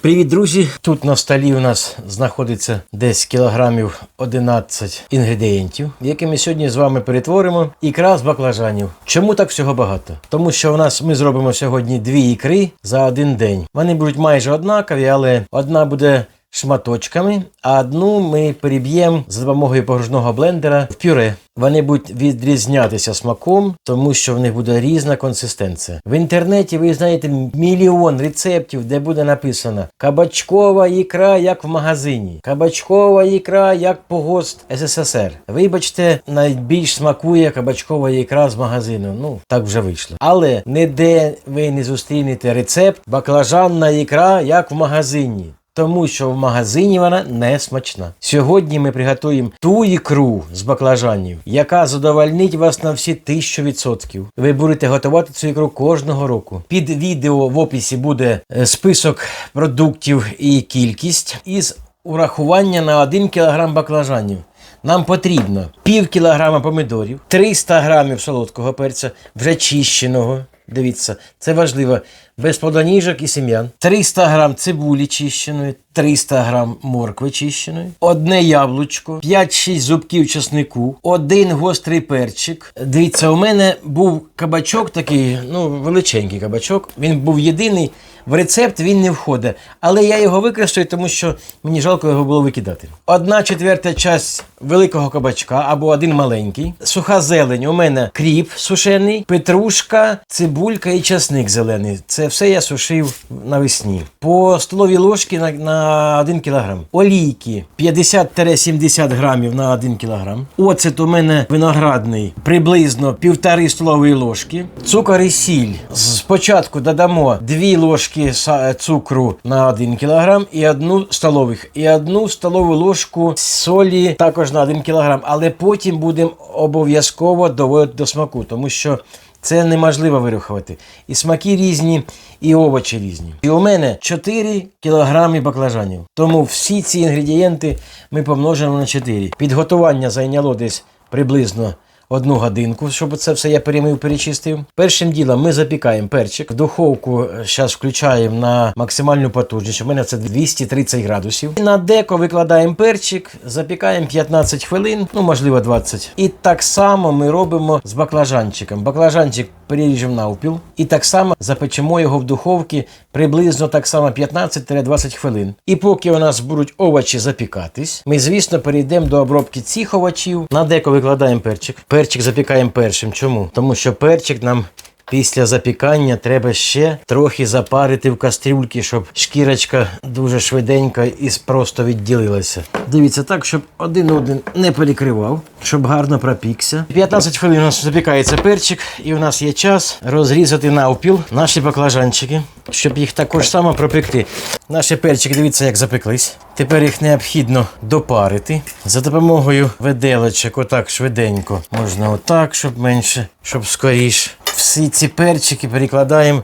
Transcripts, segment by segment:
Привіт, друзі! Тут на столі у нас знаходиться десь кілограмів 11 інгредієнтів, які ми сьогодні з вами перетворимо. Ікра з баклажанів. Чому так всього багато? Тому що у нас ми зробимо сьогодні дві ікри за один день. Вони будуть майже однакові, але одна буде шматочками, а одну ми переб'ємо за допомогою погружного блендера в пюре. Вони будуть відрізнятися смаком, тому що в них буде різна консистенція. В інтернеті ви знаєте мільйон рецептів, де буде написано кабачкова ікра, як в магазині, кабачкова ікра, як по ГОСТ СССР. Вибачте, найбільш смакує кабачкова ікра з магазину. Ну так вже вийшло. Але ніде ви не зустрінете рецепт баклажанна ікра, як в магазині. Тому що в магазині вона не смачна. Сьогодні ми приготуємо ту ікру з баклажанів, яка задовольнить вас на всі 1000%. Ви будете готувати цю ікру кожного року. Під відео в описі буде е, список продуктів і кількість із урахування на 1 кг баклажанів. Нам потрібно пів кілограма помидорів, 300 грамів солодкого перця, вже чищеного. Дивіться, це важливо. Без плодоніжок і сім'ян. 300 грам цибулі чищеної, 300 грам моркви чищеної, одне яблучко, 5-6 зубків чеснику, один гострий перчик. Дивіться, у мене був кабачок такий, ну, величенький кабачок. Він був єдиний. В рецепт він не входить, але я його використаю, тому що мені жалко його було викидати. Одна четверта часть великого кабачка або один маленький. Суха зелень. У мене кріп сушений, петрушка, цибулька і часник зелений. Це все я сушив навесні. По столовій ложці на, на 1 кг. Олійки 50-70 грамів на 1 кг. Оцет у мене виноградний приблизно півтори столової ложки. Цукор і сіль. Спочатку додамо 2 ложки цукру на 1 кг і одну столових, і одну столову ложку солі також на 1 кг. Але потім будемо обов'язково доводити до смаку, тому що це неможливо вирухувати. І смаки різні, і овочі різні. І у мене 4 кілограми баклажанів. Тому всі ці інгредієнти ми помножимо на 4. Підготування зайняло десь приблизно одну годинку, щоб це все я перемив, перечистив. Першим ділом ми запікаємо перчик. В духовку зараз включаємо на максимальну потужність. У мене це 230 градусів. І на деко викладаємо перчик, запікаємо 15 хвилин, ну можливо 20. І так само ми робимо з баклажанчиком. Баклажанчик переріжемо навпіл і так само запечемо його в духовці приблизно так само 15-20 хвилин. І поки у нас будуть овочі запікатись, ми, звісно, перейдемо до обробки цих овочів. На деко викладаємо перчик. Перчик запікаємо першим. Чому? Тому що перчик нам. Після запікання треба ще трохи запарити в кастрюльці, щоб шкірочка дуже швиденько і просто відділилася. Дивіться так, щоб один один не перекривав, щоб гарно пропікся. 15 хвилин у нас запікається перчик, і у нас є час розрізати навпіл наші баклажанчики, щоб їх також само пропекти. Наші перчики, дивіться, як запеклись. Тепер їх необхідно допарити за допомогою виделочок, отак швиденько. Можна отак, щоб менше, щоб скоріше. Всі ці перчики перекладаємо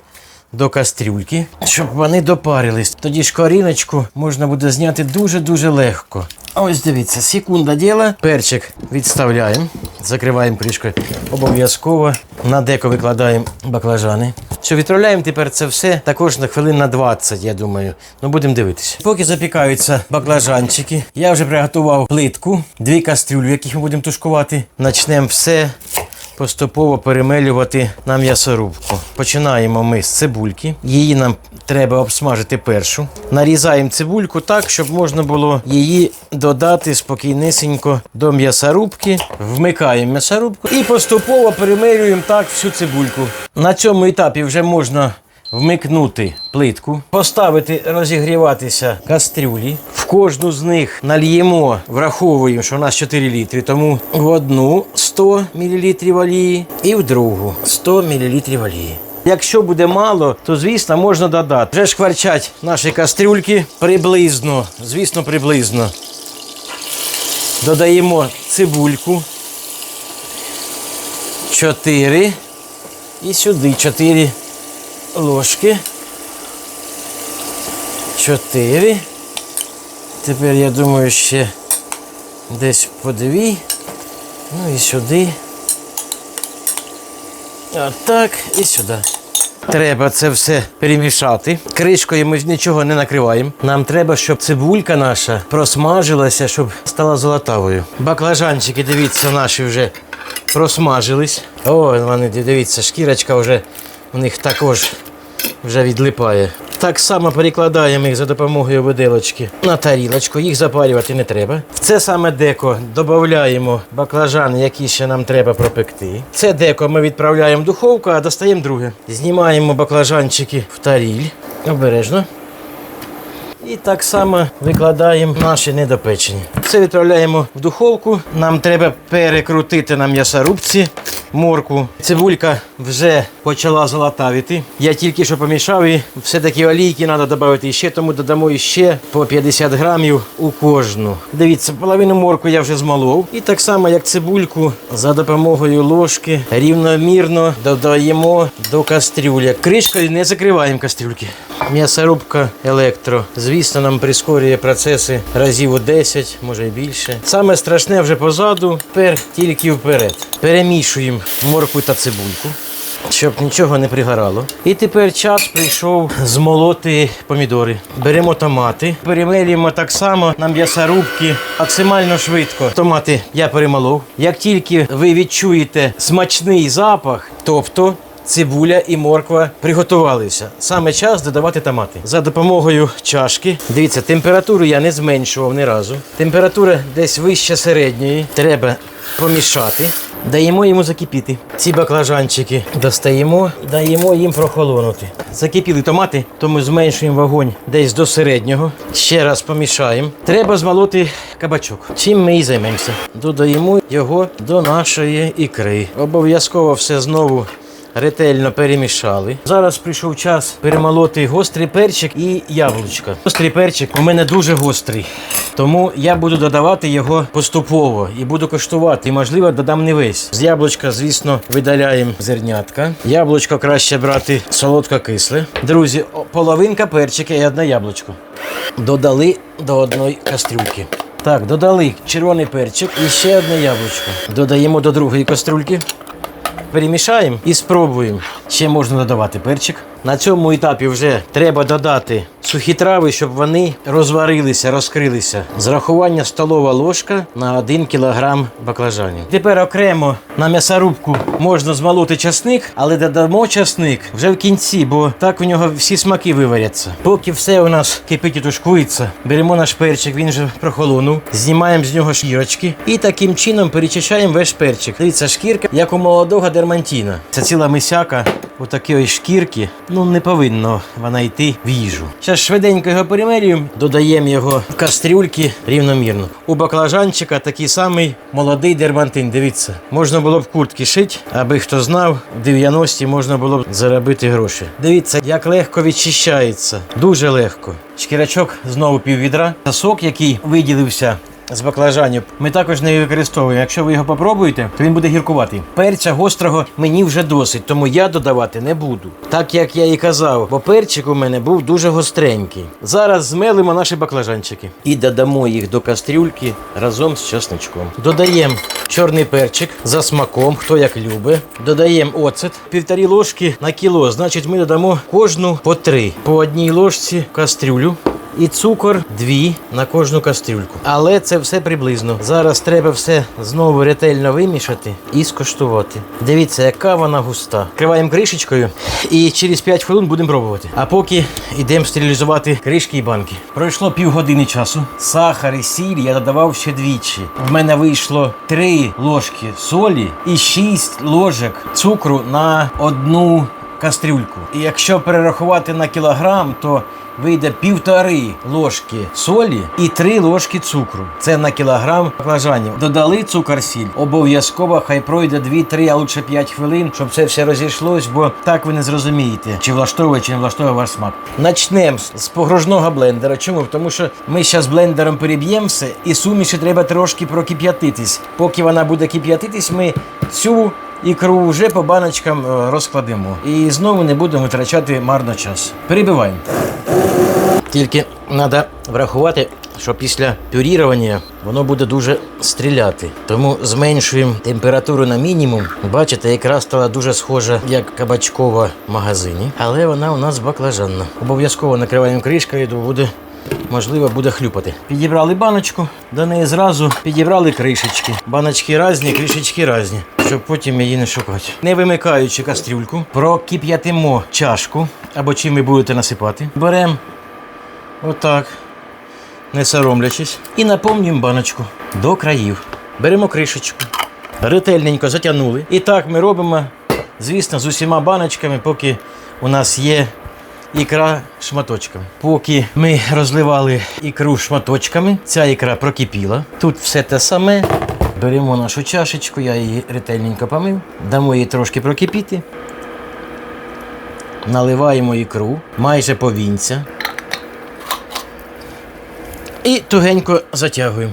до кастрюльки, щоб вони допарились. Тоді шкоріночку можна буде зняти дуже-дуже легко. Ось дивіться, секунда діла. Перчик відставляємо, закриваємо кришкою. Обов'язково на деко викладаємо баклажани. Все, відправляємо тепер це все також на хвилин на 20, я думаю. Ну будемо дивитися. Поки запікаються баклажанчики, я вже приготував плитку, дві кастрюлі, в яких ми будемо тушкувати. Начнемо все поступово перемелювати на м'ясорубку. Починаємо ми з цибульки. Її нам треба обсмажити першу. Нарізаємо цибульку так, щоб можна було її додати спокійнесенько до м'ясорубки. Вмикаємо м'ясорубку і поступово перемелюємо так всю цибульку. На цьому етапі вже можна вмикнути плитку, поставити розігріватися кастрюлі. В кожну з них нальємо, враховуємо, що у нас 4 літри, тому в одну 100 мл олії і в другу 100 мл олії. Якщо буде мало, то звісно можна додати. Вже шкварчать наші кастрюльки приблизно, звісно, приблизно. Додаємо цибульку. 4. І сюди 4 ложки. Чотири. Тепер я думаю, ще десь по дві. Ну і сюди. Отак і сюди. Треба це все перемішати. Кришкою ми нічого не накриваємо. Нам треба, щоб цибулька наша просмажилася, щоб стала золотавою. Баклажанчики, дивіться, наші вже просмажились. О, вони, дивіться, шкірочка вже у них також вже відлипає. Так само перекладаємо їх за допомогою виделочки на тарілочку, їх запарювати не треба. В це саме деко додаємо баклажани, які ще нам треба пропекти. Це деко ми відправляємо в духовку, а достаємо друге. Знімаємо баклажанчики в таріль. Обережно. І так само викладаємо наші недопечені. Це відправляємо в духовку. Нам треба перекрутити на м'ясорубці морку. Цибулька вже почала золотавити. Я тільки що помішав і все-таки олійки треба додати ще, тому додамо ще по 50 грамів у кожну. Дивіться, половину морку я вже змолов. І так само, як цибульку, за допомогою ложки рівномірно додаємо до кастрюлі. Кришкою не закриваємо кастрюльки. М'ясорубка електро. Звісно, нам прискорює процеси разів у 10, може і більше. Саме страшне вже позаду, тепер тільки вперед. Перемішуємо моркву та цибульку. Щоб нічого не пригорало. І тепер час прийшов змолоти помідори. Беремо томати, перемелюємо так само на м'ясорубки максимально швидко. Томати я перемолов. Як тільки ви відчуєте смачний запах, тобто Цибуля і морква приготувалися. Саме час додавати томати. За допомогою чашки. Дивіться, температуру я не зменшував ні разу. Температура десь вище середньої. Треба помішати. Даємо йому закипіти. Ці баклажанчики достаємо, даємо їм прохолонути. Закипіли томати, то ми зменшуємо вогонь десь до середнього. Ще раз помішаємо. Треба змолоти кабачок. Чим ми і займемося. Додаємо його до нашої ікри. Обов'язково все знову ретельно перемішали. Зараз прийшов час перемолоти гострий перчик і яблучка. Гострий перчик у мене дуже гострий, тому я буду додавати його поступово і буду коштувати. І, можливо, додам не весь. З яблучка, звісно, видаляємо зернятка. Яблучко краще брати солодко-кисле. Друзі, половинка перчика і одне яблучко. Додали до одної кастрюльки. Так, додали червоний перчик і ще одне яблучко. Додаємо до другої кастрюльки перемішаємо і спробуємо. Ще можна додавати перчик. На цьому етапі вже треба додати сухі трави, щоб вони розварилися, розкрилися. Зрахування столова ложка на 1 кг баклажанів. Тепер окремо на м'ясорубку можна змолоти часник, але додамо часник вже в кінці, бо так у нього всі смаки виваряться. Поки все у нас кипить і тушкується, беремо наш перчик, він вже прохолонув, знімаємо з нього шкірочки і таким чином перечищаємо весь перчик. Дивіться, шкірка, як у молодого дермантіна. Це ціла мисяка у такої шкірки. Ну не повинно вона йти в їжу. Зараз швиденько його перемерюємо, додаємо його в кастрюльки рівномірно. У баклажанчика такий самий молодий дермантин. Дивіться, можна було б куртки шити, аби хто знав, в 90-ті можна було б заробити гроші. Дивіться, як легко відчищається. Дуже легко. Шкірячок знову піввідра. Сок, який виділився з баклажанів ми також не використовуємо. Якщо ви його попробуєте, то він буде гіркуватий. Перця гострого мені вже досить, тому я додавати не буду. Так як я і казав, бо перчик у мене був дуже гостренький. Зараз змелимо наші баклажанчики і додамо їх до кастрюльки разом з чесночком. Додаємо чорний перчик за смаком, хто як любить. Додаємо оцет півтори ложки на кіло. Значить, ми додамо кожну по три. По одній ложці в кастрюлю і цукор дві на кожну кастрюльку. Але це все приблизно. Зараз треба все знову ретельно вимішати і скуштувати. Дивіться, яка вона густа. Криваємо кришечкою і через 5 хвилин будемо пробувати. А поки йдемо стерилізувати кришки і банки. Пройшло півгодини часу. Сахар і сіль я додавав ще двічі. В мене вийшло 3 ложки солі і 6 ложок цукру на одну кастрюльку. І якщо перерахувати на кілограм, то вийде півтори ложки солі і три ложки цукру. Це на кілограм баклажанів. Додали цукор сіль. Обов'язково хай пройде 2-3, а лучше 5 хвилин, щоб це все розійшлось, бо так ви не зрозумієте, чи влаштовує, чи не влаштовує ваш смак. Начнемо з- погружного блендера. Чому? Тому що ми зараз блендером переб'ємо все, і суміші треба трошки прокип'ятитись. Поки вона буде кип'ятитись, ми цю ікру вже по баночкам е, розкладемо. І знову не будемо витрачати марно час. Перебиваємо. Тільки треба врахувати, що після пюрірування воно буде дуже стріляти. Тому зменшуємо температуру на мінімум. Бачите, ікра стала дуже схожа, як кабачкова в магазині, але вона у нас баклажанна. Обов'язково накриваємо кришкою, то буде. Можливо, буде хлюпати. Підібрали баночку, до неї зразу підібрали кришечки. Баночки різні, кришечки різні, щоб потім її не шукати. Не вимикаючи кастрюльку, прокип'ятимо чашку або чим ви будете насипати. Беремо отак, не соромлячись, і наповнюємо баночку до країв. Беремо кришечку, ретельненько затягнули. І так ми робимо, звісно, з усіма баночками, поки у нас є ікра шматочками. Поки ми розливали ікру шматочками, ця ікра прокипіла. Тут все те саме. Беремо нашу чашечку, я її ретельненько помив, дамо їй трошки прокипіти. Наливаємо ікру майже повінця. І тугенько затягуємо.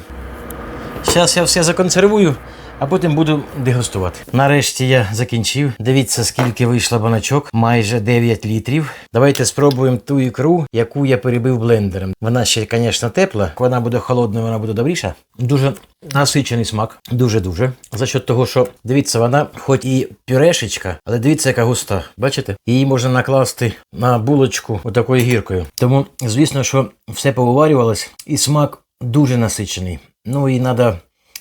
Зараз я все законсервую, а потім буду дегустувати. Нарешті я закінчив. Дивіться, скільки вийшло баночок, майже 9 літрів. Давайте спробуємо ту ікру, яку я перебив блендером. Вона ще, звісно, тепла. Вона буде холодною, вона буде добріша. Дуже насичений смак. Дуже-дуже. За счет того, що дивіться, вона хоч і пюрешечка, але дивіться, яка густа. Бачите? Її можна накласти на булочку отакою гіркою. Тому, звісно, що все повиварювалось, і смак дуже насичений. Ну і треба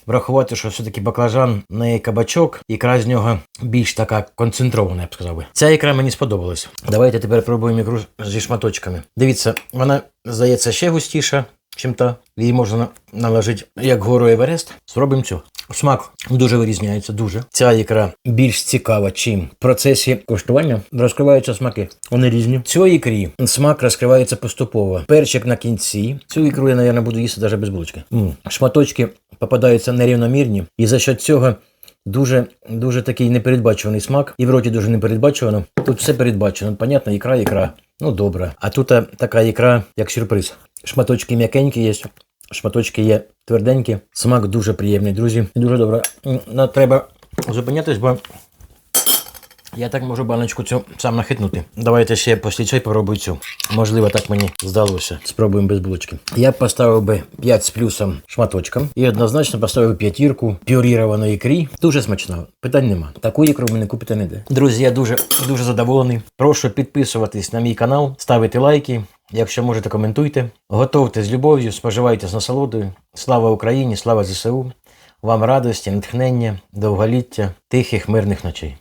врахувати, що все-таки баклажан не кабачок, ікра з нього більш така концентрована, я б сказав би. Ця ікра мені сподобалась. Давайте тепер пробуємо ікру зі шматочками. Дивіться, вона здається ще густіша, чим та. Її можна на- наложити як гору Еверест. Спробуємо цю. Смак дуже вирізняється, дуже. Ця ікра більш цікава, чим в процесі коштування розкриваються смаки. Вони різні. Цій ікрі смак розкривається поступово. Перчик на кінці. Цю ікру я, мабуть, буду їсти навіть без булочки. М. Шматочки попадаються нерівномірні, і за що цього дуже, дуже такий непередбачуваний смак. І в роті дуже непередбачувано. Тут все передбачено. Понятно, ікра, ікра. Ну добре. А тут така ікра, як сюрприз. Шматочки м'якенькі є. Шматочки є тверденькі, смак дуже приємний, друзі. Дуже добре. М, Ну, треба зупинятись, бо я так можу баночку цю сам нахитнути. Давайте ще після цього попробую цю. Можливо, так мені здалося. Спробуємо без булочки. Я поставив би 5 з плюсом шматочком і однозначно поставив п'ятірку пюрірованої ікрі. Дуже смачно. Питань нема. Таку ікру ви не купите. Друзі, я дуже дуже задоволений. Прошу підписуватись на мій канал, ставити лайки. Якщо можете, коментуйте. Готовте з любов'ю, споживайте з насолодою. Слава Україні, слава ЗСУ. Вам радості, натхнення, довголіття, тихих мирних ночей.